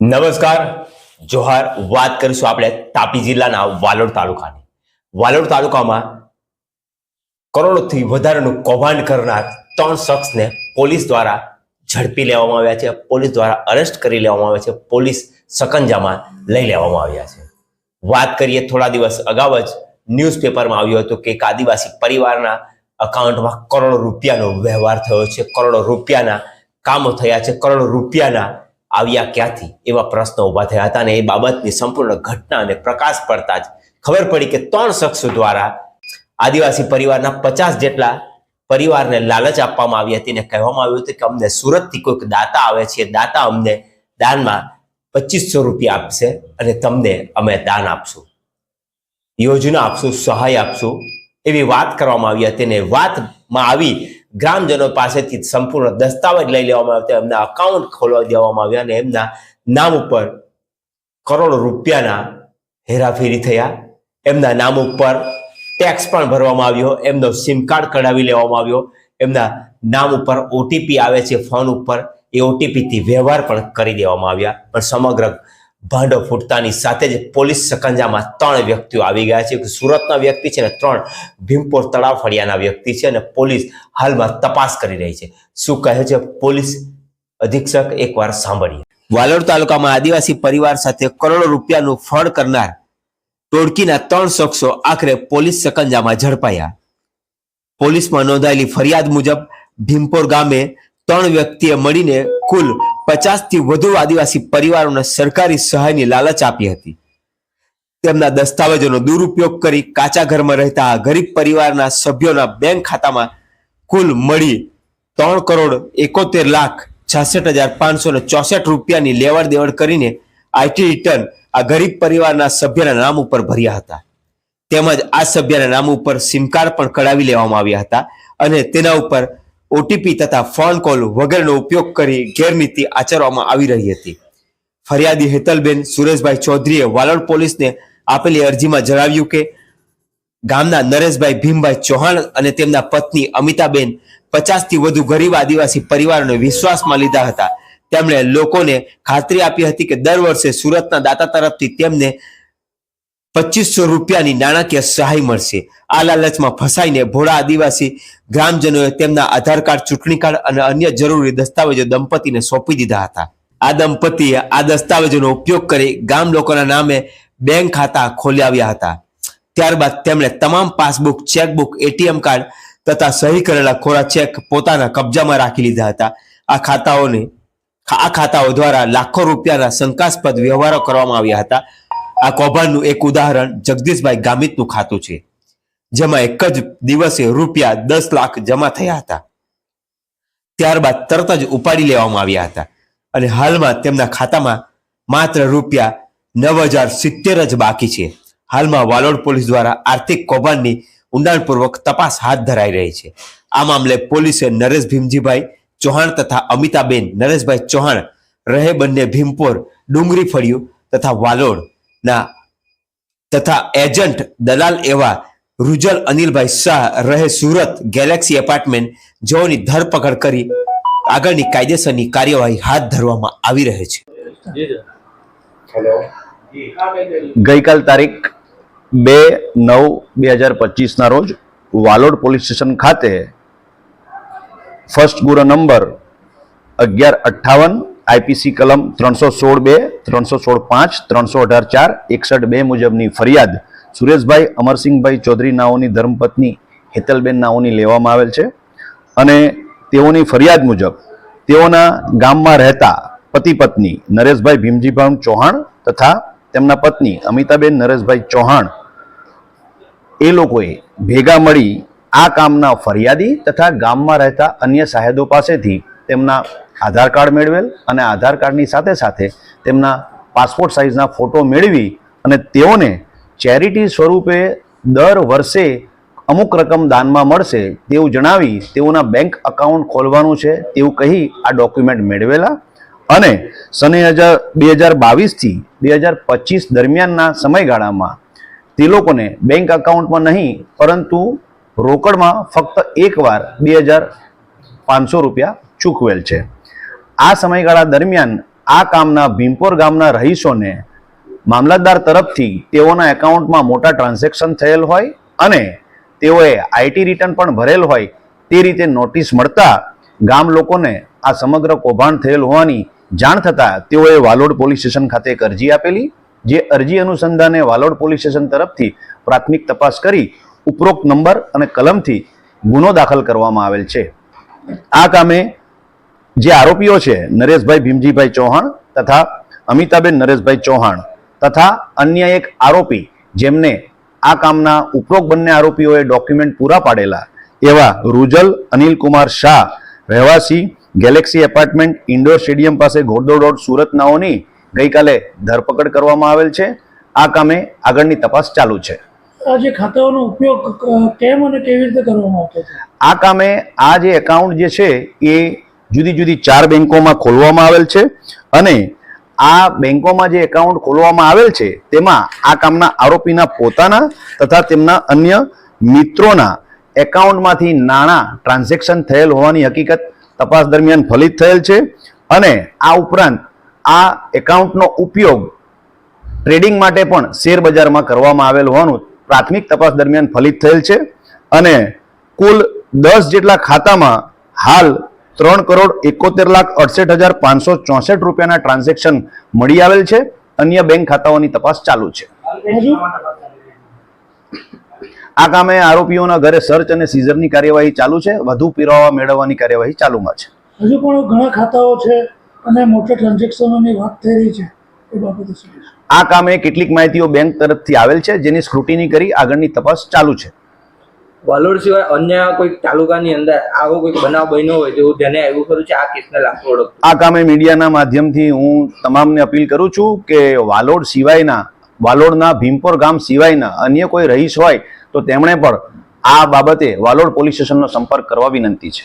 નમસ્કાર, જોહાર વાત કરીશું આપણે તાપી જિલ્લાના વાલોડ તાલુકાની. વાલોડ તાલુકામાં કરોડોથી વધારેનું કૌભાંડ કરનાર ત્રણ શખ્સને પોલીસ દ્વારા ઝડપી લેવામાં આવ્યા છે. પોલીસ દ્વારા અરેસ્ટ કરી લેવામાં આવ્યા છે. પોલીસ સકંજામાં લઈ લેવામાં આવ્યા છે. વાત કરીએ થોડા દિવસ અગાઉ જ ન્યૂઝપેપરમાં આવ્યું હતું કે એક આદિવાસી પરિવારના અકાઉન્ટમાં કરોડો રૂપિયાનો વ્યવહાર થયો છે, કરોડો રૂપિયાના કામો થયા છે, કરોડો રૂપિયાના આવ્યા ક્યાંથી? એવા પ્રશ્નો ઊભા થયા હતા અને એ બાબતની સંપૂર્ણ ઘટના અને પ્રકાશ પડતા જ ખબર પડી કે ત્રણ શખ્સો દ્વારા આદિવાસી પરિવારના પચાસ જેટલા પરિવારને લાલચ આપવામાં આવી હતી અને કહેવામાં આવ્યું હતું કે અમને સુરતથી કોઈક દાતા આવે છે દાતા અમને દાનમાં પચીસો રૂપિયા આપશે અને તમને અમે દાન આપશું. યોજના આપશું, સહાય આપશું એવી વાત કરવામાં આવી હતી અને વાતમાં આવી ગ્રામજનો પાસેથી સંપૂર્ણ દસ્તાવેજ લઈ લેવામાં આવ્યા. એમના અકાઉન્ટ ખોલવા દેવામાં આવ્યા અને એમના નામ ઉપર કરોડો રૂપિયાના હેરાફેરી થયા. એમના નામ ઉપર ટેક્સ પણ ભરવામાં આવ્યો. એમનો સિમ કાર્ડ કઢાવી લેવામાં આવ્યો. એમના નામ ઉપર ઓટીપી આવે છે. ફોન ઉપર એ ઓટીપીથી વ્યવહાર પણ કરી દેવામાં આવ્યા. પણ સમગ્ર ભાંડો ફૂટતાની સાથે જ પોલીસ સકંજામાં ત્રણ વ્યક્તિઓ આવી ગયા છે. સુરતના વ્યક્તિ છે અને ત્રણ ભીમપોર તળાવ ફળિયાના વ્યક્તિ છે અને પોલીસ હાલમાં તપાસ કરી રહી છે. શું કહે છે પોલીસ અધિક્ષક? એકવાર સાંભળીએ. વાલોડ તાલુકામાં આદિવાસી પરિવાર સાથે કરોડો રૂપિયાનું ફળ કરનાર ટોળકીના ત્રણ શખ્સો આખરે પોલીસ સકંજામાં ઝડપાયા. પોલીસમાં નોંધાયેલી ફરિયાદ મુજબ ભીમપોર ગામે ત્રણ વ્યક્તિએ મળીને કુલ પચાસથી વધુ આદિવાસી પરિવારોને સરકારી સહાયની લાલચ આપી હતી. તેમના દસ્તાવેજોનો દુરુપયોગ કરી કાચા ઘરમાં રહેતા આ ગરીબ પરિવારના સભ્યોના બેંક ખાતામાં કુલ મળી ત્રણ કરોડ એકોતેર લાખ છાસઠ હજાર પાંચસો ને ચોસઠ રૂપિયાની લેવડ દેવડ કરીને આઈટી રિટર્ન આ ગરીબ પરિવારના સભ્યના નામ ઉપર ભર્યા હતા. તેમજ આ સભ્યના નામ ઉપર સિમ કાર્ડ પણ કઢાવી લેવામાં આવ્યા હતા અને તેના ઉપર ઓટીપી તથા ફોન કોલ વગેરેનો ઉપયોગ કરી ગેરનીતિ આચરવામાં આવી રહી હતી. ફરિયાદી હેતલબેન સુરેશભાઈ ચૌધરીએ વાલોડ પોલીસને આપેલી અરજીમાં જણાવ્યું કે, ગામના નરેશભાઈ ભીમભાઈ ચૌહાણ અને તેમના પત્ની અમિતાબેન પચાસથી વધુ ગરીબ આદિવાસી પરિવારોને વિશ્વાસમાં લીધા હતા. તેમણે લોકોને ખાતરી આપી હતી કે દર વર્ષે સુરતના દાતા તરફથી તેમને પચીસો રૂપિયાની નાણાકીય સહાય મળશે. આ લાલચમાં ફસાઈને ભોળા આદિવાસી ગ્રામજનોએ તેમના આધાર કાર્ડ, ચૂંટણી કાર્ડ અને અન્ય જરૂરી દસ્તાવેજો દંપતીને સોંપી દીધા હતા. આ દંપતીએ આ દસ્તાવેજોનો ઉપયોગ કરી ગામ લોકોના નામે બેંક ખાતા ખોલાવ્યા હતા. ત્યારબાદ તેમણે તમામ પાસબુક, ચેકબુક, એટીએમ કાર્ડ તથા સહી કરેલા ખોરા ચેક પોતાના કબજામાં રાખી લીધા હતા. આ ખાતાઓને, આ ખાતાઓ દ્વારા લાખો રૂપિયાના શંકાસ્પદ વ્યવહારો કરવામાં આવ્યા હતા. આ કૌભાંડનું એક ઉદાહરણ જગદીશભાઈ ગામિતનું ખાતું છે, જેમાં એક જ દિવસે રૂપિયા દસ લાખ જમા થયા હતા. ત્યારબાદ તરત જ ઉપાડી લેવામાં આવ્યા હતા અને હાલમાં તેમના ખાતામાં માત્ર રૂપિયા નવ હજાર સિત્તેર જ બાકી છે. હાલમાં વાલોડ પોલીસ દ્વારા આર્થિક કૌભાંડની ઊંડાણપૂર્વક તપાસ હાથ ધરાઈ રહી છે. આ મામલે પોલીસે નરેશ ભીમજીભાઈ ચૌહાણ તથા અમિતાબેન નરેશભાઈ ચૌહાણ રહે બંને ભીમપોર ડુંગરી ફળિયું તથા વાલોડના તથા એજન્ટ દલાલ એવા રૂજલ અનિલભાઈ શાહ રહે સુરત ગેલેક્સી એપાર્ટમેન્ટ જેઓની ધરપકડ કરી આગળની કાયદેસરની કાર્યવાહી હાથ ધરવામાં આવી રહી છે. ગઈકાલ તારીખ બે નવ બે હજાર પચીસના રોજ વાલોડ પોલીસ સ્ટેશન ખાતે ફર્સ્ટ ગુરો નંબર અગિયાર અઠ્ઠાવન આઈપીસી કલમ ત્રણસો સોળ બે, ત્રણસો સોળ પાંચ, ત્રણસો અઢાર ચાર, એકસઠ બે મુજબની ફરિયાદ સુરેશભાઈ અમરસિંહભાઈ ચૌધરી નાઓની ધર્મપત્ની હેતલબેન નાઓની લેવામાં આવેલ છે. અને તેઓની ફરિયાદ મુજબ તેઓના ગામમાં રહેતા પતિ પત્ની નરેશભાઈ ભીમજીભાઈ ચૌહાણ તથા તેમના પત્ની અમિતાબેન નરેશભાઈ ચૌહાણ એ લોકોએ ભેગા મળી આ કામના ફરિયાદી તથા ગામમાં રહેતા અન્ય સાહેદો પાસેથી તેમના આધાર કાર્ડ મેળવેલ અને આધાર કાર્ડની સાથે સાથે તેમના પાસપોર્ટ સાઇઝના ફોટો મેળવી અને તેઓને ચેરિટી સ્વરૂપે દર વર્ષે અમુક રકમ દાનમાં મળશે તેવું જણાવી તેઓના બેંક અકાઉન્ટ ખોલવાનું છે તેવું કહી આ ડોક્યુમેન્ટ મેળવેલા અને સને હજાર બે હજાર બાવીસથી બે હજાર પચીસ દરમિયાનના સમયગાળામાં તે લોકોને બેંક અકાઉન્ટમાં નહીં, પરંતુ રોકડમાં ફક્ત એકવાર બે હજાર પાંચસો રૂપિયા ચૂકવેલ છે. આ સમયગાળા દરમિયાન આ કામના ભીમપોર ગામના રહીશોને મામલતદાર તરફથી તેઓના એકાઉન્ટમાં મોટા ટ્રાન્ઝેક્શન થયેલ હોય અને તેઓએ આઈટી રિટર્ન પણ ભરેલ હોય તે રીતે નોટિસ મળતા ગામ લોકોને આ સમગ્ર કૌભાંડ થયેલ હોવાની જાણ થતાં તેઓએ વાલોડ પોલીસ સ્ટેશન ખાતે એક અરજી આપેલી, જે અરજી અનુસંધાને વાલોડ પોલીસ સ્ટેશન તરફથી પ્રાથમિક તપાસ કરી ઉપરોક્ત નંબર અને કલમથી ગુનો દાખલ કરવામાં આવેલ છે. આ કામે જે આરોપીઓ છે નરેશભાઈ ભીમજીભાઈ ચૌહાણ તથા અમિતાબેન નરેશભાઈ ચૌહાણ તથા અન્ય એક આરોપી જેમને આ કામના ઉપરોક્ત બંને આરોપીઓએ ડોક્યુમેન્ટ પૂરા પાડેલા એવા રૂજલ અનિલકુમાર શાહ રહેવાસી ગેલેક્સી એપાર્ટમેન્ટ ઇન્ડોર સ્ટેડિયમ પાસે ઘોડદોડ રોડ સુરતનાઓની ગઈકાલે ધરપકડ કરવામાં આવેલ છે. આ કામે આગળની તપાસ ચાલુ છે. આ જે ખાતાઓનો ઉપયોગ કેમ અને કેવી રીતે કરવામાં આવતો આ કામે આ જે એકાઉન્ટ જે છે એ જુદી જુદી ચાર બેન્કોમાં ખોલવામાં આવેલ છે અને આ બેન્કોમાં જે એકાઉન્ટ ખોલવામાં આવેલ છે, તેમાં આ કામના આરોપીના પોતાના તથા તેમના અન્ય મિત્રોના એકાઉન્ટમાંથી નાણાં ટ્રાન્ઝેક્શન થયેલ હોવાની હકીકત તપાસ દરમિયાન ફલિત થયેલ છે અને આ ઉપરાંત આ એકાઉન્ટનો ઉપયોગ ટ્રેડિંગ માટે પણ શેર બજારમાં કરવામાં આવેલ હોવાનું પ્રાથમિક તપાસ દરમિયાન ફલિત થયેલ છે અને કુલ દસ જેટલા ખાતામાં હાલ ત્રણ કરોડ એકોતેર લાખ અડસઠ હજાર પાંચસો ચોસઠ રૂપિયાના ટ્રાન્ઝેક્શન મળી આવેલ છે. અન્ય બેંક ખાતાઓની તપાસ ચાલુ છે. આ કામે આરોપીઓના ઘરે સર્ચ અને સીઝરની કાર્યવાહી ચાલુ છે. વધુ પુરાવા મેળવવાની કાર્યવાહી ચાલુમાં છે. હજુ પણ ઘણા ખાતાઓ છે અને મોટા ટ્રાન્ઝેક્શનોની વાત થઈ રહી છે? આ કામે કેટલીક માહિતીઓ બેંક તરફથી આવેલ છે જેની સ્ક્રુટીની કરી આગળની તપાસ ચાલુ છે. વાલોડ સિવાય અન્ય કોઈ તાલુકાની અંદર આવો કોઈ બનાવ બન્યો હોય તેવું ધ્યાને આવ્યું ખરું છે, આ કેસને લાગતું ઓળખતું. આ કામે મીડિયાના માધ્યમથી હું તમામને અપીલ કરું છું કે વાલોડ સિવાયના, વાલોડના ભીમપોર ગામ સિવાયના અન્ય કોઈ રહીશ હોય તો તેમણે પણ આ બાબતે વાલોડ પોલીસ સ્ટેશનનો સંપર્ક કરવા વિનંતી છે.